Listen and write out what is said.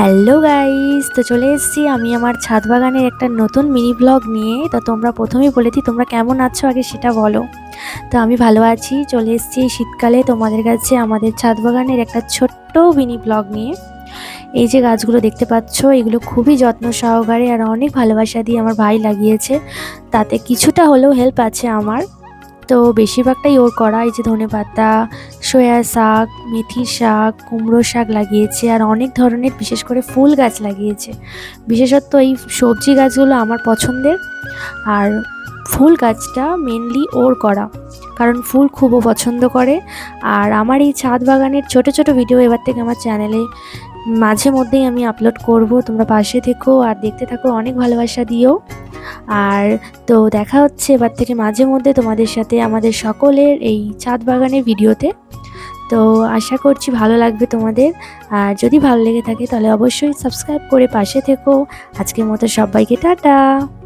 Hello guys, তো চলে এসেছি আমি আমার ছাদ বাগানের একটা নতুন মিনি ব্লগ নিয়ে। তো তোমরা প্রথমেই বলেছি তোমরা কেমন আছো আগে সেটা বলো। তো আমি ভালো আছি, চলে এসেছি শীতকালে তোমাদের কাছে আমাদের ছাদ বাগানের একটা ছোট্ট মিনি ব্লগ নিয়ে। এই যে গাছগুলো দেখতে পাচ্ছ, এগুলো খুবই যত্ন সহকারে আর অনেক ভালোবাসা দিয়ে আমার ভাই লাগিয়েছে। তাতে কিছুটা হলেও হেল্প আছে আমার। তো বেশিরভাগটাই ওর করা, এই যে ধনে পাতা সয়া শাক, মেথি শাক, কুমড়ো শাক লাগিয়েছে আর অনেক ধরনের বিশেষ করে ফুল গাছ লাগিয়েছে। বিশেষত এই সবজি গাছগুলো আমার পছন্দের আর ফুল গাছটা মেনলি ওর করা, কারণ ফুল খুবও পছন্দ করে। আর আমার এই ছাদ বাগানের ছোট ছোট ভিডিও এবার থেকে আমার চ্যানেলে মাঝে মধ্যেই আমি আপলোড করব, তোমরা পাশে থেকো আর দেখতে থাকো, অনেক ভালোবাসা দিও। আর তো দেখা হচ্ছে এবার থেকে মাঝে মধ্যে তোমাদের সাথে আমাদের সকলের এই ছাদ বাগানের ভিডিওতে। তো আশা করছি ভালো লাগবে তোমাদের। আর যদি ভালো লেগে থাকে তাহলে অবশ্যই সাবস্ক্রাইব করে পাশে থেকো। আজকের মতো সবাইকে টাটা।